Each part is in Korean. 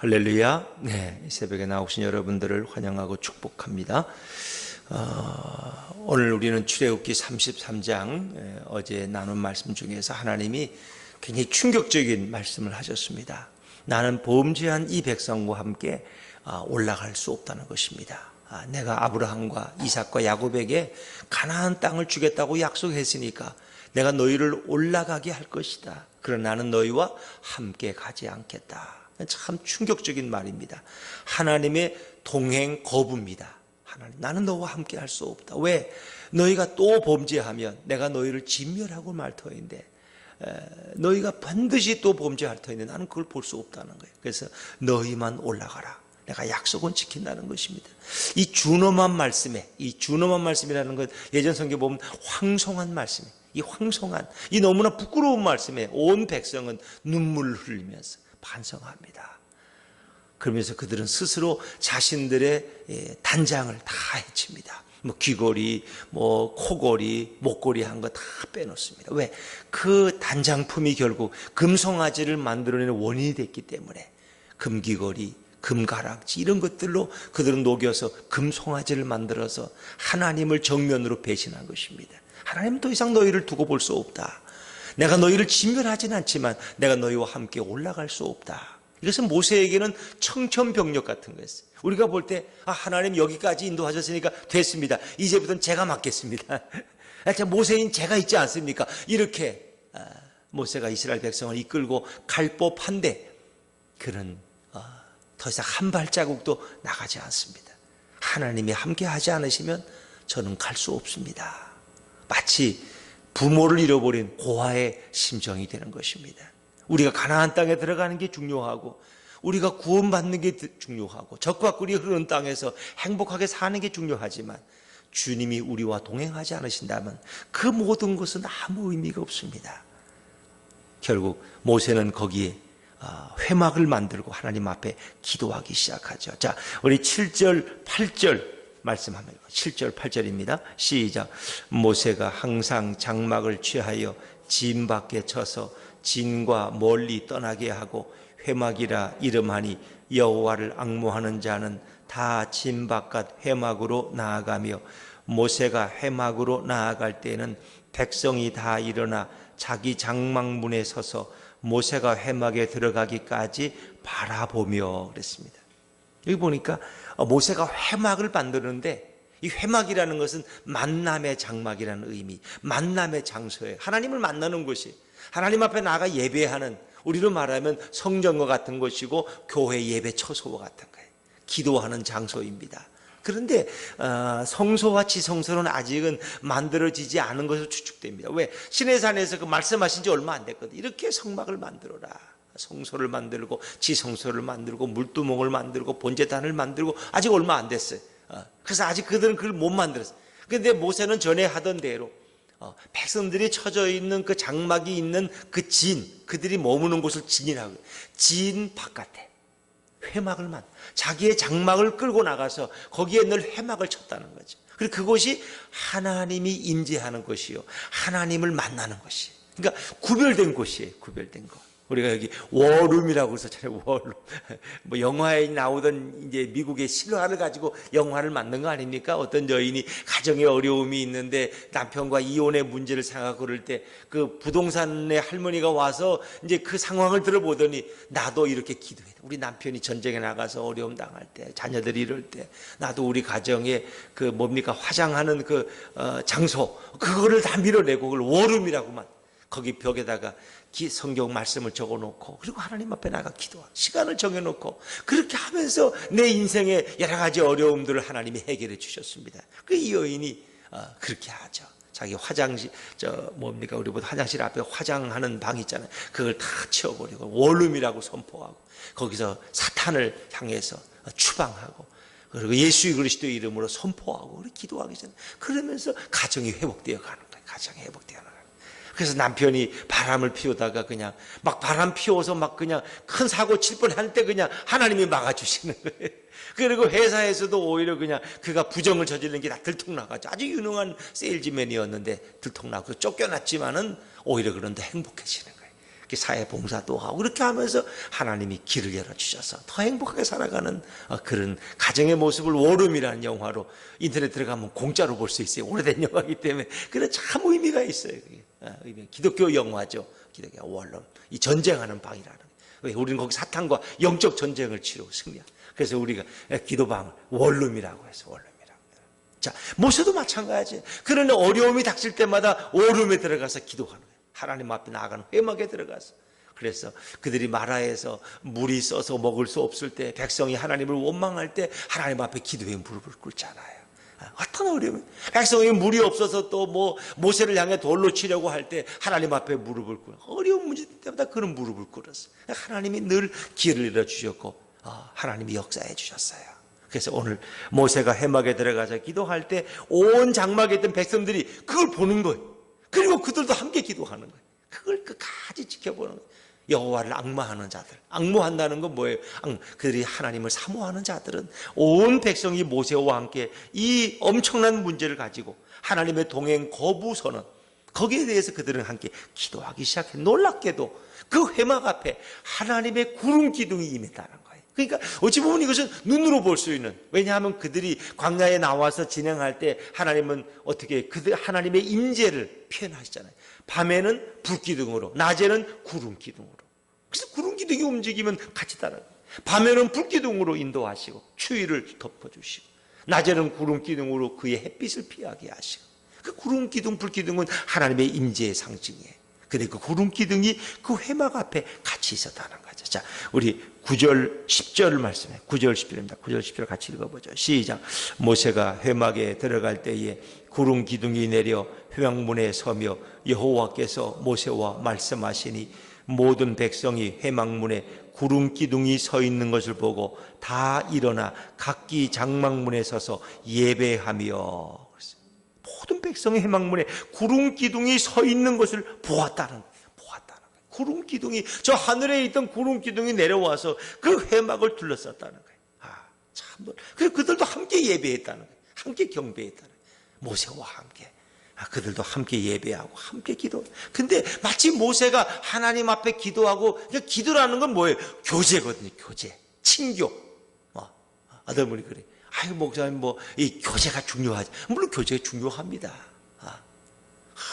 할렐루야. 네, 이 새벽에 나오신 여러분들을 환영하고 축복합니다. 어, 오늘 우리는 출애굽기 33장 에, 어제 나눈 말씀 중에서 하나님이 굉장히 충격적인 말씀을 하셨습니다. 나는 범죄한 이 백성과 함께 아, 올라갈 수 없다는 것입니다. 아, 내가 아브라함과 이삭과 야곱에게 가나안 땅을 주겠다고 약속했으니까 내가 너희를 올라가게 할 것이다. 그러나 나는 너희와 함께 가지 않겠다. 참 충격적인 말입니다. 하나님의 동행 거부입니다. 하나님, 나는 너와 함께 할 수 없다. 왜? 너희가 또 범죄하면 내가 너희를 진멸하고 말 터인데, 에, 너희가 반드시 또 범죄할 터인데 나는 그걸 볼 수 없다는 거예요. 그래서 너희만 올라가라. 내가 약속은 지킨다는 것입니다. 이 준엄한 말씀에, 이 준엄한 말씀이라는 것 예전 성경 보면 황송한 말씀에, 이 황송한, 이 너무나 부끄러운 말씀에 온 백성은 눈물을 흘리면서 반성합니다. 그러면서 그들은 스스로 자신들의 예, 단장을 다 해칩니다. 뭐 귀걸이, 뭐 코걸이, 목걸이 한 거 다 빼놓습니다. 왜? 그 단장품이 결국 금송아지를 만들어내는 원인이 됐기 때문에 금귀걸이, 금가락지 이런 것들로 그들은 녹여서 금송아지를 만들어서 하나님을 정면으로 배신한 것입니다. 하나님은 더 이상 너희를 두고 볼 수 없다. 내가 너희를 진멸하진 않지만 내가 너희와 함께 올라갈 수 없다. 이것은 모세에게는 청천벽력 같은 거였어요. 우리가 볼 때 아, 하나님 여기까지 인도하셨으니까 됐습니다. 이제부터는 제가 맡겠습니다. 자, 모세인 제가 있지 않습니까? 이렇게 아, 모세가 이스라엘 백성을 이끌고 갈 법한데 그는 어, 더 이상 한 발자국도 나가지 않습니다. 하나님이 함께 하지 않으시면 저는 갈 수 없습니다. 마치 부모를 잃어버린 고아의 심정이 되는 것입니다. 우리가 가나안 땅에 들어가는 게 중요하고 우리가 구원받는 게 중요하고 적과 꿀이 흐르는 땅에서 행복하게 사는 게 중요하지만 주님이 우리와 동행하지 않으신다면 그 모든 것은 아무 의미가 없습니다. 결국 모세는 거기에 어, 회막을 만들고 하나님 앞에 기도하기 시작하죠. 자, 우리 7절, 8절 말씀합니다. 7절, 8절입니다. 시작. 모세가 항상 장막을 취하여 진 밖에 쳐서 진과 멀리 떠나게 하고 회막이라 이름하니 여호와를 악모하는 자는 다 진 바깥 회막으로 나아가며 모세가 회막으로 나아갈 때는 백성이 다 일어나 자기 장막문에 서서 모세가 회막에 들어가기까지 바라보며 그랬습니다. 여기 보니까 모세가 회막을 만드는데 이 회막이라는 것은 만남의 장막이라는 의미, 만남의 장소예요. 하나님을 만나는 곳이 하나님 앞에 나가 예배하는 우리로 말하면 성전과 같은 것이고 교회 예배 처소와 같은 거예요. 기도하는 장소입니다. 그런데 어, 성소와 지성소는 아직은 만들어지지 않은 것으로 추측됩니다. 왜? 시내산에서 그 말씀하신 지 얼마 안 됐거든. 이렇게 성막을 만들어라. 성소를 만들고 지성소를 만들고 물두멍을 만들고 본제단을 만들고 아직 얼마 안 됐어요. 어, 그래서 아직 그들은 그걸 못 만들었어요. 근데 모세는 전에 하던 대로 어, 백성들이 쳐져 있는 그 장막이 있는 그 진, 그들이 머무는 곳을 진이라고 진 바깥에 회막을 만 자기의 장막을 끌고 나가서 거기에 늘 회막을 쳤다는 거죠. 그리고 그곳이 하나님이 임재하는 곳이요. 하나님을 만나는 곳이. 그러니까 구별된 곳이에요. 구별된 곳. 우리가 여기 워룸이라고 썼잖아요. 워룸. 뭐 영화에 나오던 이제 미국의 실화를 가지고 영화를 만든 거 아닙니까? 어떤 여인이 가정에 어려움이 있는데 남편과 이혼의 문제를 생각하고 그럴 때 그 부동산의 할머니가 와서 이제 그 상황을 들어보더니 나도 이렇게 기도해. 우리 남편이 전쟁에 나가서 어려움 당할 때, 자녀들이 이럴 때, 나도 우리 가정에 그 뭡니까 화장하는 그 어, 장소 그거를 다 밀어내고 그걸 워룸이라고만 거기 벽에다가 성경 말씀을 적어 놓고 그리고 하나님 앞에 나가 기도하 시간을 정해 놓고 그렇게 하면서 내 인생의 여러 가지 어려움들을 하나님이 해결해 주셨습니다. 그 이 여인이 어, 그렇게 하죠. 자기 화장실 저 뭡니까 우리 보다 화장실 앞에 화장하는 방 있잖아요. 그걸 다 치워버리고 원룸이라고 선포하고 거기서 사탄을 향해서 추방하고 그리고 예수 그리스도 이름으로 선포하고 기도하기 전에 그러면서 가정이 회복되어 가는 거예요. 가정이 회복되어 가는 거예요. 그래서 남편이 바람을 피우다가 그냥 막 바람 피워서 막 그냥 큰 사고 칠 뻔할 때 그냥 하나님이 막아주시는 거예요. 그리고 회사에서도 오히려 그냥 그가 부정을 저지른 게다 들통나가죠. 아주 유능한 세일즈맨이었는데 들통나고 쫓겨났지만은 오히려 그런데 행복해지는 거예요. 이렇게 사회 봉사도 하고 그렇게 하면서 하나님이 길을 열어 주셔서 더 행복하게 살아가는 어, 그런 가정의 모습을 워룸이라는 영화로 인터넷 들어가면 공짜로 볼 수 있어요. 오래된 영화이기 때문에 그래 참 의미가 있어요. 어. 기독교 영화죠. 기독교 원룸. 이 전쟁하는 방이라는. 왜 우리는 거기 사탄과 영적 전쟁을 치르고 승리하. 그래서 우리가 기도방을 원룸이라고 해서 원룸. 자, 모세도 마찬가지. 그러나 어려움이 닥칠 때마다 오름에 들어가서 기도하는. 하나님 앞에 나아가는 회막에 들어가서. 그래서 그들이 마라에서 물이 써서 먹을 수 없을 때 백성이 하나님을 원망할 때 하나님 앞에 기도에 무릎을 꿇잖아요. 어떤 어려움이 백성이 물이 없어서 또 뭐 모세를 향해 돌로 치려고 할 때 하나님 앞에 무릎을 꿇어 어려운 문제 때마다 그런 무릎을 꿇었어. 하나님이 늘 기회를 잃어 주셨고 아, 하나님이 역사해 주셨어요. 그래서 오늘 모세가 해막에 들어가서 기도할 때 온 장막에 있던 백성들이 그걸 보는 거예요. 그리고 그들도 함께 기도하는 거예요. 그걸 끝까지 지켜보는 거예요. 여호와를 악마하는 자들, 악모한다는 건 뭐예요? 그들이 하나님을 사모하는 자들은 온 백성이 모세와 함께 이 엄청난 문제를 가지고 하나님의 동행 거부 선언 거기에 대해서 그들은 함께 기도하기 시작해 놀랍게도 그 회막 앞에 하나님의 구름 기둥이 임했다는. 그러니까 어찌 보면 이것은 눈으로 볼 수 있는 왜냐하면 그들이 광야에 나와서 진행할 때 하나님은 어떻게 그들 하나님의 임재를 표현하시잖아요. 밤에는 불기둥으로, 낮에는 구름 기둥으로. 그래서 구름 기둥이 움직이면 같이 따라. 밤에는 불기둥으로 인도하시고 추위를 덮어주시고 낮에는 구름 기둥으로 그의 햇빛을 피하게 하시고 그 구름 기둥, 불 기둥은 하나님의 임재의 상징이에요. 근데 그 구름 기둥이 그 회막 앞에 같이 있었다는 거 죠. 자, 우리 9절, 10절 말씀에 9절, 10절입니다. 9절, 10절 같이 읽어보죠. 시작. 모세가 회막에 들어갈 때에 구름 기둥이 내려 회막문에 서며 여호와께서 모세와 말씀하시니 모든 백성이 회막문에 구름 기둥이 서 있는 것을 보고 다 일어나 각기 장막문에 서서 예배하며 모든 백성의 회막문에 구름 기둥이 서 있는 것을 보았다는. 구름 기둥이 저 하늘에 있던 구름 기둥이 내려와서 그 회막을 둘러쌌다는 거예요. 아, 참. 그래서 그들도 함께 예배했다는 거예요. 함께 경배했다는 거예요. 모세와 함께. 아, 그들도 함께 예배하고 함께 기도. 근데 마치 모세가 하나님 앞에 기도하고 기도라는 건 뭐예요? 교제거든요. 교제, 친교. 어, 아들분이 그래. 아유 목사님 뭐 이 교제가 중요하지. 물론 교제가 중요합니다. 아,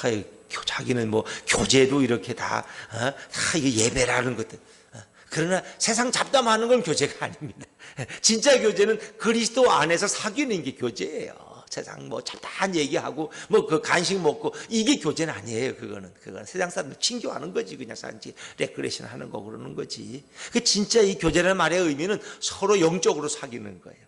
아유, 자기는 뭐 교제도 이렇게 다, 어? 다 이게 예배라는 것들. 어, 그러나 세상 잡담하는 건 교제가 아닙니다. 진짜 교제는 그리스도 안에서 사귀는 게 교제예요. 세상 뭐 잡다한 얘기하고 뭐 그 간식 먹고 이게 교제는 아니에요. 그거는 그건 세상 사람들 친교하는 거지 그냥 산지 레크레이션 하는 거 그러는 거지. 그 진짜 이 교제라는 말의 의미는 서로 영적으로 사귀는 거예요.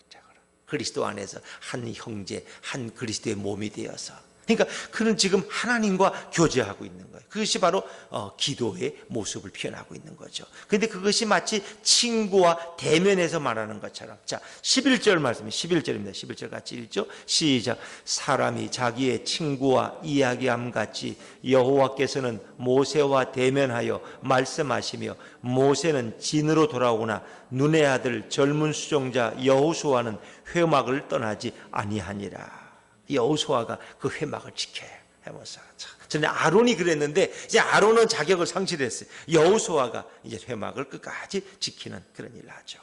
그리스도 안에서 한 형제, 한 그리스도의 몸이 되어서. 그러니까 그는 지금 하나님과 교제하고 있는 거예요. 그것이 바로 어, 기도의 모습을 표현하고 있는 거죠. 근데 그것이 마치 친구와 대면에서 말하는 것처럼. 자, 11절 말씀이 11절입니다. 11절 같이 읽죠. 시작. 사람이 자기의 친구와 이야기함 같이 여호와께서는 모세와 대면하여 말씀하시며 모세는 진으로 돌아오나 눈의 아들 젊은 수종자 여호수아는 회막을 떠나지 아니하니라. 여호수아가 그 회막을 지켜요. 해보사. 전에 아론이 그랬는데 이제 아론은 자격을 상실했어요. 여호수아가 이제 회막을 끝까지 지키는 그런 일을 하죠.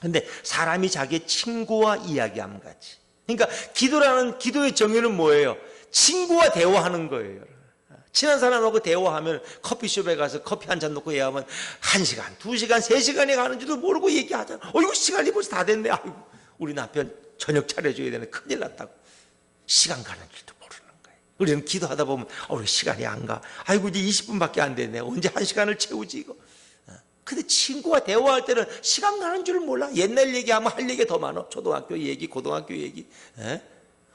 근데 사람이 자기의 친구와 이야기함 같이. 그러니까 기도라는 기도의 정의는 뭐예요? 친구와 대화하는 거예요. 친한 사람하고 대화하면 커피숍에 가서 커피 한 잔 놓고 얘기하면 한 시간, 두 시간, 세 시간이 가는지도 모르고 얘기하잖아. 어, 이거 시간이 벌써 다 됐네. 아이고, 우리 남편 저녁 차려줘야 되는 큰일 났다고. 시간 가는 줄도 모르는 거예요. 우리는 기도하다 보면 어, 우리 시간이 안 가. 아이고 이제 20분밖에 안 됐네. 언제 한 시간을 채우지 이거. 어. 근데 친구와 대화할 때는 시간 가는 줄 몰라. 옛날 얘기하면 할 얘기가 더 많아. 초등학교 얘기, 고등학교 얘기. 에?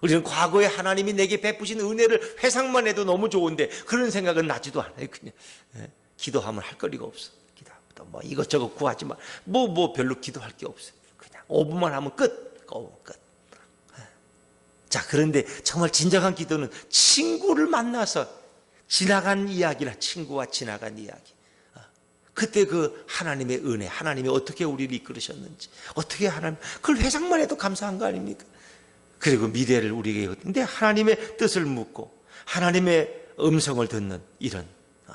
우리는 과거에 하나님이 내게 베푸신 은혜를 회상만 해도 너무 좋은데 그런 생각은 나지도 않아요. 그냥 에? 기도하면 할 거리가 없어. 기도하면 뭐 이것저것 구하지 마. 뭐, 뭐 별로 기도할 게 없어요. 그냥 5분만 하면 끝. 5분 끝. 자, 그런데 정말 진정한 기도는 친구를 만나서 지나간 이야기나 친구와 지나간 이야기. 어, 그때 그 하나님의 은혜, 하나님이 어떻게 우리를 이끌으셨는지, 어떻게 하나님, 그걸 회상만 해도 감사한 거 아닙니까? 그리고 미래를 우리에게, 근데 하나님의 뜻을 묻고, 하나님의 음성을 듣는 이런, 어,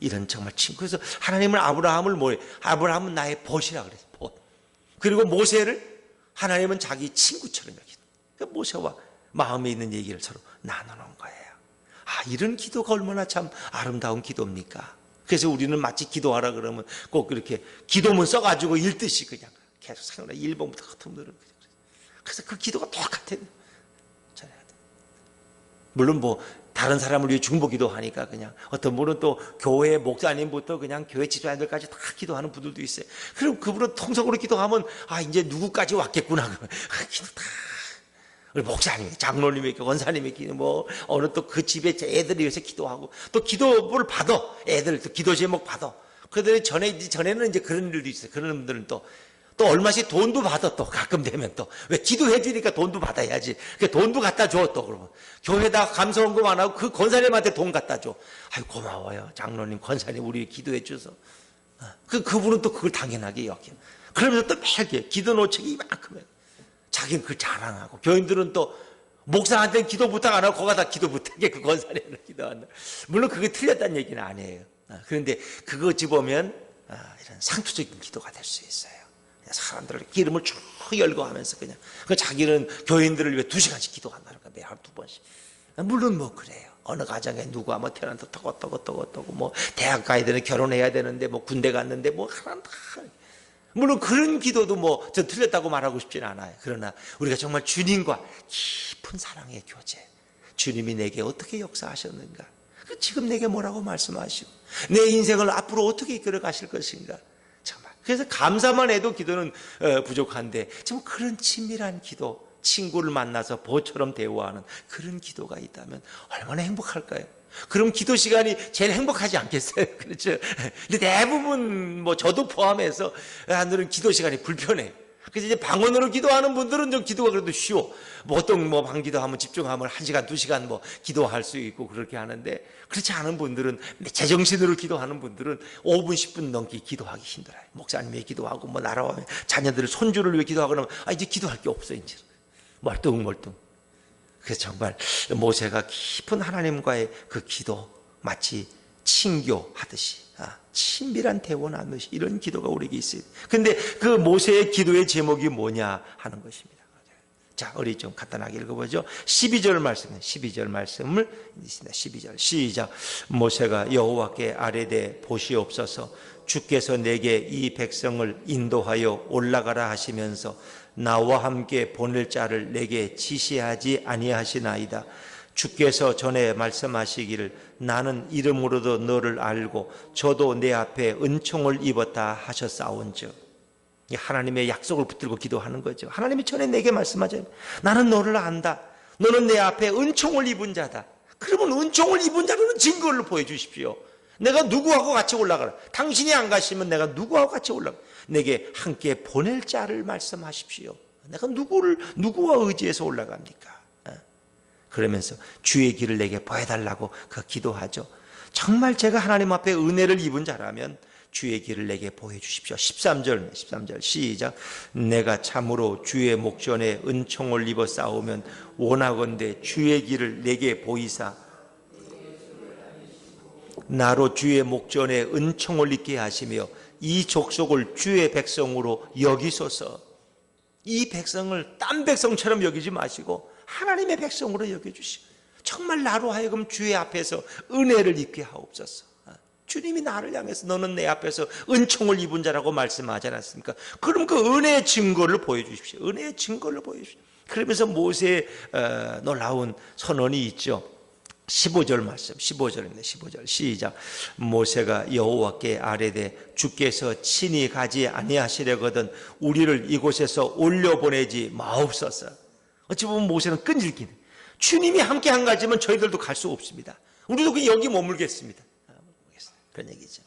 이런 정말 친구. 그래서 하나님은 아브라함을 뭐해? 아브라함은 나의 벗이라 그랬어. 벗. 그리고 모세를 하나님은 자기 친구처럼 모세와 마음에 있는 얘기를 서로 나눠놓은 거예요. 아 이런 기도가 얼마나 참 아름다운 기도입니까? 그래서 우리는 마치 기도하라 그러면 꼭 이렇게 기도문 써가지고 읽듯이 그냥 계속 생각나 1번부터 흩어물어. 그래서 그 기도가 똑같아요. 물론 뭐 다른 사람을 위해 중보 기도하니까 그냥 어떤 분은 또 교회 목사님부터 그냥 교회 집사님들까지 다 기도하는 분들도 있어요. 그럼 그분은 통성으로 기도하면 아 이제 누구까지 왔겠구나 기도 다 목사님, 장로님의 기도, 원사님의 기도, 뭐 어느 또 그 집에 애들을 위해서 기도하고 또 기도를 받아 애들 또 기도 제목 받아. 그들이 전에 전에는 이제 그런 일도 있어요. 그런 분들은 또또 얼마씩 돈도 받아 또 가끔 되면 또 왜 기도해 주니까 돈도 받아야지. 그 돈도 갖다 줘 또 그러면 교회다 감사원금 안 하고 그 권사님한테 돈 갖다 줘. 아유 고마워요 장로님 권사님 우리 기도해 줘서. 그 그분은 또 그걸 당연하게 여겨. 그러면서 또 매일 기도 노책이 이만큼은 자기는 그걸 자랑하고 교인들은 또 목사한테 기도 부탁 안 하고 거기다 기도 부탁해 그 권사님은 기도한다. 물론 그게 틀렸다는 얘기는 아니에요. 아, 그런데 그거 집으면 아, 이런 상투적인 기도가 될 수 있어요. 사람들을 기름을 쭉 열거하면서 그냥 그 자기는 교인들을 위해 두 시간씩 기도한다는 거야 매일 두 번씩. 물론 뭐 그래요. 어느 가정에 누가 뭐 태어난다 어떻고 어떻고 어떻고 어떻고 뭐 대학 가야 되는 결혼해야 되는데 뭐 군대 갔는데 뭐 하나 다 물론 그런 기도도 뭐저 틀렸다고 말하고 싶지는 않아요. 그러나 우리가 정말 주님과 깊은 사랑의 교제, 주님이 내게 어떻게 역사하셨는가? 그 지금 내게 뭐라고 말씀하시고 내 인생을 앞으로 어떻게 이끌어 가실 것인가? 정말 그래서 감사만 해도 기도는 어, 부족한데 정말 그런 친밀한 기도, 친구를 만나서 보처럼 대화하는 그런 기도가 있다면 얼마나 행복할까요? 그럼 기도 시간이 제일 행복하지 않겠어요? 그렇죠? 근데 대부분 뭐 저도 포함해서 하늘은 기도 시간이 불편해요. 그래서 이제 방언으로 기도하는 분들은 좀 기도가 그래도 쉬워. 뭐 어떤 뭐 방기도하면 집중하면 한 시간, 두 시간 뭐 기도할 수 있고 그렇게 하는데 그렇지 않은 분들은 제정신으로 기도하는 분들은 5분, 10분 넘게 기도하기 힘들어요. 목사님이 기도하고 뭐 나라와 자녀들을 손주를 위해 기도하고 그러면 아 이제 기도할 게 없어 이제 멀뚱멀뚱. 그래서 정말 모세가 깊은 하나님과의 그 기도 마치 친교하듯이 아, 친밀한 대화 나누듯이 이런 기도가 우리에게 있어요. 근데 그 모세의 기도의 제목이 뭐냐 하는 것입니다. 자, 우리 좀 간단하게 읽어보죠. 12절 말씀, 12절 말씀을 읽습니다. 12절 시작. 모세가 여호와께 아뢰되 보시옵소서. 주께서 내게 이 백성을 인도하여 올라가라 하시면서 나와 함께 보낼 자를 내게 지시하지 아니하시나이다. 주께서 전에 말씀하시기를 나는 이름으로도 너를 알고 저도 내 앞에 은총을 입었다 하셨사온즉 하나님의 약속을 붙들고 기도하는 거죠. 하나님이 전에 내게 말씀하잖아요. 나는 너를 안다. 너는 내 앞에 은총을 입은 자다. 그러면 은총을 입은 자로는 증거를 보여주십시오. 내가 누구하고 같이 올라가라. 당신이 안 가시면 내가 누구하고 같이 올라가. 내게 함께 보낼 자를 말씀하십시오. 내가 누구를 누구와 의지해서 올라갑니까? 어? 그러면서 주의 길을 내게 보여달라고 그 기도하죠. 정말 제가 하나님 앞에 은혜를 입은 자라면 주의 길을 내게 보여주십시오. 13절, 13절 시작. 내가 참으로 주의 목전에 은총을 입어 싸우면 원하건대 주의 길을 내게 보이사 나로 주의 목전에 은총을 입게 하시며 이 족속을 주의 백성으로 여기소서. 이 백성을 딴 백성처럼 여기지 마시고 하나님의 백성으로 여겨주시고 정말 나로 하여금 주의 앞에서 은혜를 입게 하옵소서. 주님이 나를 향해서 너는 내 앞에서 은총을 입은 자라고 말씀하지 않았습니까? 그럼 그 은혜의 증거를 보여주십시오. 은혜의 증거를 보여주십시오. 그러면서 모세의 어, 놀라운 선언이 있죠. 15절 말씀, 15절입니다. 15절 시작. 모세가 여호와께 아뢰되 주께서 친히 가지 아니하시려거든 우리를 이곳에서 올려 보내지 마옵소서. 어찌 보면 모세는 끈질기네. 주님이 함께 한 가지면 저희들도 갈 수 없습니다. 우리도 그냥 여기 머물겠습니다. 그런 얘기죠.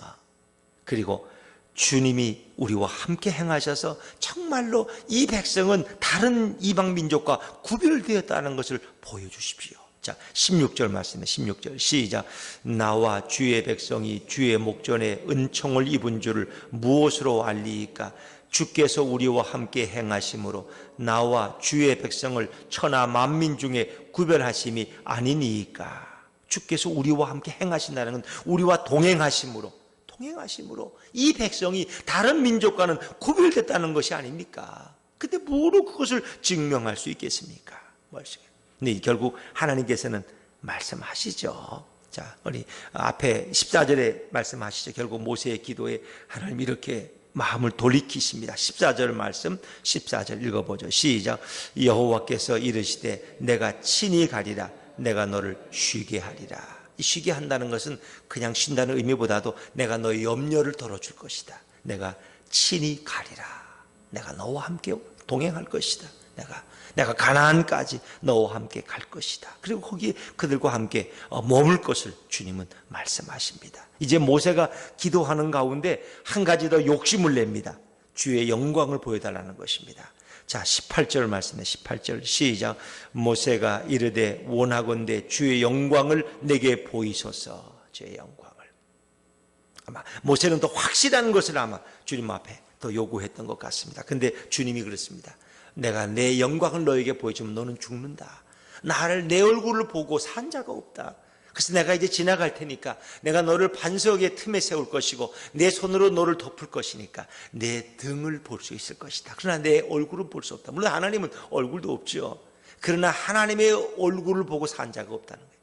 아, 그리고 주님이 우리와 함께 행하셔서 정말로 이 백성은 다른 이방 민족과 구별되었다는 것을 보여주십시오. 자, 16절 말씀에 16절 시작. 나와 주의 백성이 주의 목전에 은총을 입은 줄을 무엇으로 알리이까? 주께서 우리와 함께 행하심으로 나와 주의 백성을 천하 만민 중에 구별하심이 아니니까. 주께서 우리와 함께 행하신다는 건 우리와 동행하심으로 동행하심으로 이 백성이 다른 민족과는 구별됐다는 것이 아닙니까? 근데 뭐로 그것을 증명할 수 있겠습니까? 말씀. 네, 결국 하나님께서는 말씀하시죠. 자, 우리 앞에 14절에 말씀하시죠. 결국 모세의 기도에 하나님 이렇게 마음을 돌이키십니다. 14절 말씀 14절 읽어보죠. 시작. 여호와께서 이르시되 내가 친히 가리라 내가 너를 쉬게 하리라. 이 쉬게 한다는 것은 그냥 쉰다는 의미보다도 내가 너의 염려를 덜어줄 것이다. 내가 친히 가리라. 내가 너와 함께 동행할 것이다. 내가 내가 가나안까지 너와 함께 갈 것이다. 그리고 거기에 그들과 함께 어, 머물 것을 주님은 말씀하십니다. 이제 모세가 기도하는 가운데 한 가지 더 욕심을 냅니다. 주의 영광을 보여달라는 것입니다. 자, 18절 말씀에 18절 시작. 모세가 이르되 원하건대 주의 영광을 내게 보이소서. 주의 영광을. 아마 모세는 더 확실한 것을 아마 주님 앞에 더 요구했던 것 같습니다. 근데 주님이 그렇습니다. 내가 내 영광을 너에게 보여주면 너는 죽는다. 나를 내 얼굴을 보고 산 자가 없다. 그래서 내가 이제 지나갈 테니까 내가 너를 반석의 틈에 세울 것이고 내 손으로 너를 덮을 것이니까 내 등을 볼 수 있을 것이다. 그러나 내 얼굴은 볼 수 없다. 물론 하나님은 얼굴도 없죠. 그러나 하나님의 얼굴을 보고 산 자가 없다는 거예요.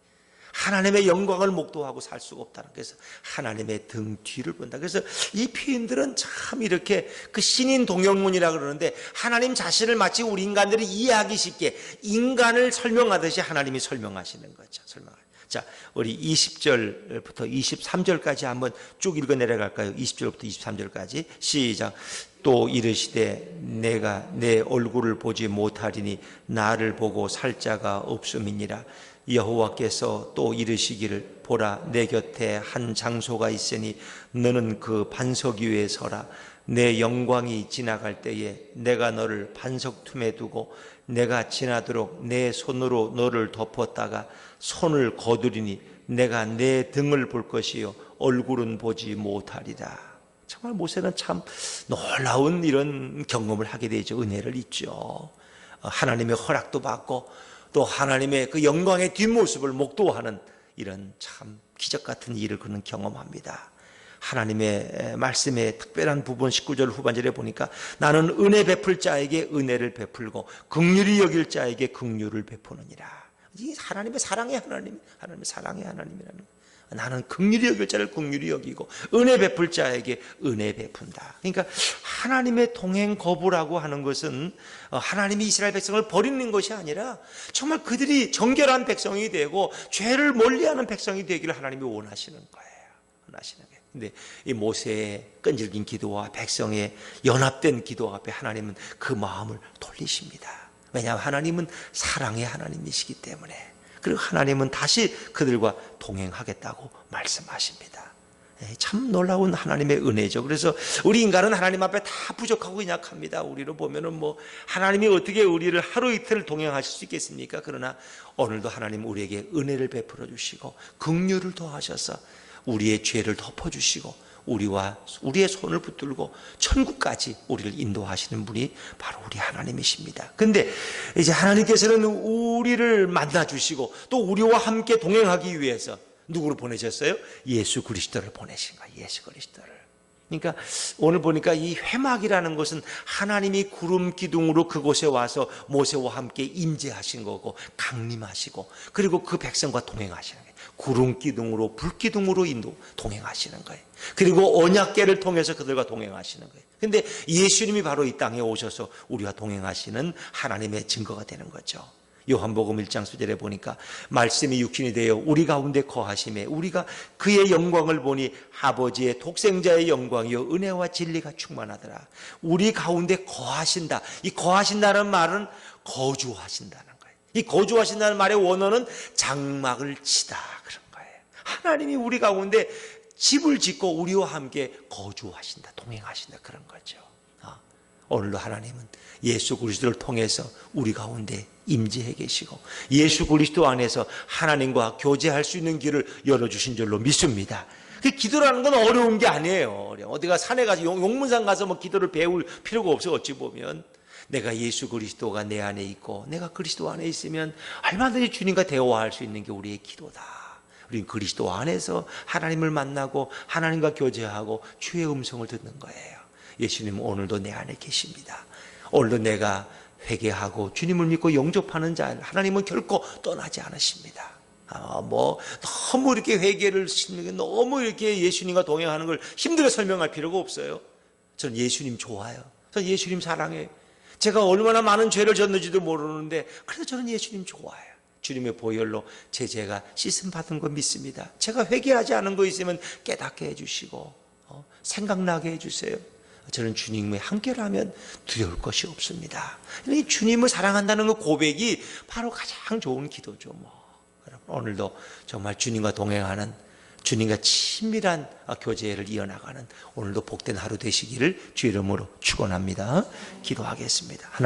하나님의 영광을 목도하고 살 수가 없다는 그래서 하나님의 등 뒤를 본다. 그래서 이 표현들은 참 이렇게 그 신인 동영문이라 그러는데 하나님 자신을 마치 우리 인간들이 이해하기 쉽게 인간을 설명하듯이 하나님이 설명하시는 거죠. 설명. 자, 우리 20절부터 23절까지 한번 쭉 읽어 내려갈까요? 20절부터 23절까지 시작. 또 이르시되 내가 내 얼굴을 보지 못하리니 나를 보고 살 자가 없음이니라. 여호와께서 또 이르시기를 보라 내 곁에 한 장소가 있으니 너는 그 반석 위에 서라 내 영광이 지나갈 때에 내가 너를 반석 틈에 두고 내가 지나도록 내 손으로 너를 덮었다가 손을 거두리니 내가 내 등을 볼 것이요 얼굴은 보지 못하리라. 정말 모세는 참 놀라운 이런 경험을 하게 되죠. 은혜를 잊죠. 하나님의 허락도 받고 또 하나님의 그 영광의 뒷모습을 목도하는 이런 참 기적 같은 일을 그는 경험합니다. 하나님의 말씀의 특별한 부분 19절 후반절에 보니까 나는 은혜 베풀 자에게 은혜를 베풀고 극률이 여길 자에게 극률을 베푸느니라. 이 하나님의 사랑의 하나님, 하나님의 사랑의 하나님이라는 나는 극률이 여길 자를 극률이 여기고 은혜 베풀 자에게 은혜 베푼다. 그러니까 하나님의 동행 거부라고 하는 것은 어, 하나님이 이스라엘 백성을 버리는 것이 아니라 정말 그들이 정결한 백성이 되고 죄를 멀리하는 백성이 되기를 하나님이 원하시는 거예요. 원하시는 거예요. 근데 이 모세의 끈질긴 기도와 백성의 연합된 기도 앞에 하나님은 그 마음을 돌리십니다. 왜냐하면 하나님은 사랑의 하나님이시기 때문에. 그리고 하나님은 다시 그들과 동행하겠다고 말씀하십니다. 예, 참 놀라운 하나님의 은혜죠. 그래서 우리 인간은 하나님 앞에 다 부족하고 약합니다. 우리로 보면은 뭐 하나님이 어떻게 우리를 하루 이틀 동행하실 수 있겠습니까? 그러나 오늘도 하나님 우리에게 은혜를 베풀어 주시고 긍휼을 더하셔서 우리의 죄를 덮어 주시고 우리와 우리의 손을 붙들고 천국까지 우리를 인도하시는 분이 바로 우리 하나님이십니다. 근데 이제 하나님께서는 우리를 만나 주시고 또 우리와 함께 동행하기 위해서 누구를 보내셨어요? 예수 그리스도를 보내신 거예요. 예수 그리스도를. 그러니까 오늘 보니까 이 회막이라는 것은 하나님이 구름 기둥으로 그곳에 와서 모세와 함께 임재하신 거고 강림하시고 그리고 그 백성과 동행하시는 거예요. 구름 기둥으로 불 기둥으로 인도 동행하시는 거예요. 그리고 언약계를 통해서 그들과 동행하시는 거예요. 근데 예수님이 바로 이 땅에 오셔서 우리와 동행하시는 하나님의 증거가 되는 거죠. 요한복음 1장 수절에 보니까 말씀이 육신이 되어 우리 가운데 거하심에 우리가 그의 영광을 보니 아버지의 독생자의 영광이요 은혜와 진리가 충만하더라. 우리 가운데 거하신다. 이 거하신다는 말은 거주하신다는 거예요. 이 거주하신다는 말의 원어는 장막을 치다 그런 거예요. 하나님이 우리 가운데 집을 짓고 우리와 함께 거주하신다, 동행하신다 그런 거죠. 아, 오늘도 하나님은 예수 그리스도를 통해서 우리 가운데 임재해 계시고 예수 그리스도 안에서 하나님과 교제할 수 있는 길을 열어주신 줄로 믿습니다. 그 기도라는 건 어려운 게 아니에요. 어디가 산에 가서 용문산 가서 뭐 기도를 배울 필요가 없어 어찌 보면 내가 예수 그리스도가 내 안에 있고 내가 그리스도 안에 있으면 얼마든지 주님과 대화할 수 있는 게 우리의 기도다. 우리 그리스도 안에서 하나님을 만나고 하나님과 교제하고 주의 음성을 듣는 거예요. 예수님은 오늘도 내 안에 계십니다. 오늘도 내가 회개하고 주님을 믿고 영접하는 자 하나님은 결코 떠나지 않으십니다. 아, 뭐 너무 이렇게 회개를 너무 이렇게 예수님과 동행하는 걸 힘들어 설명할 필요가 없어요. 저는 예수님 좋아요. 저는 예수님 사랑해요. 제가 얼마나 많은 죄를 졌는지도 모르는데 그래도 저는 예수님 좋아해요. 주님의 보혈로 제 죄가 씻음 받은 거 믿습니다. 제가 회개하지 않은 거 있으면 깨닫게 해주시고 어, 생각나게 해주세요. 저는 주님의 함께라면 두려울 것이 없습니다. 이 주님을 사랑한다는 그 고백이 바로 가장 좋은 기도죠. 뭐. 여러분, 오늘도 정말 주님과 동행하는 주님과 친밀한 교제를 이어나가는 오늘도 복된 하루 되시기를 주 이름으로 축원합니다. 기도하겠습니다.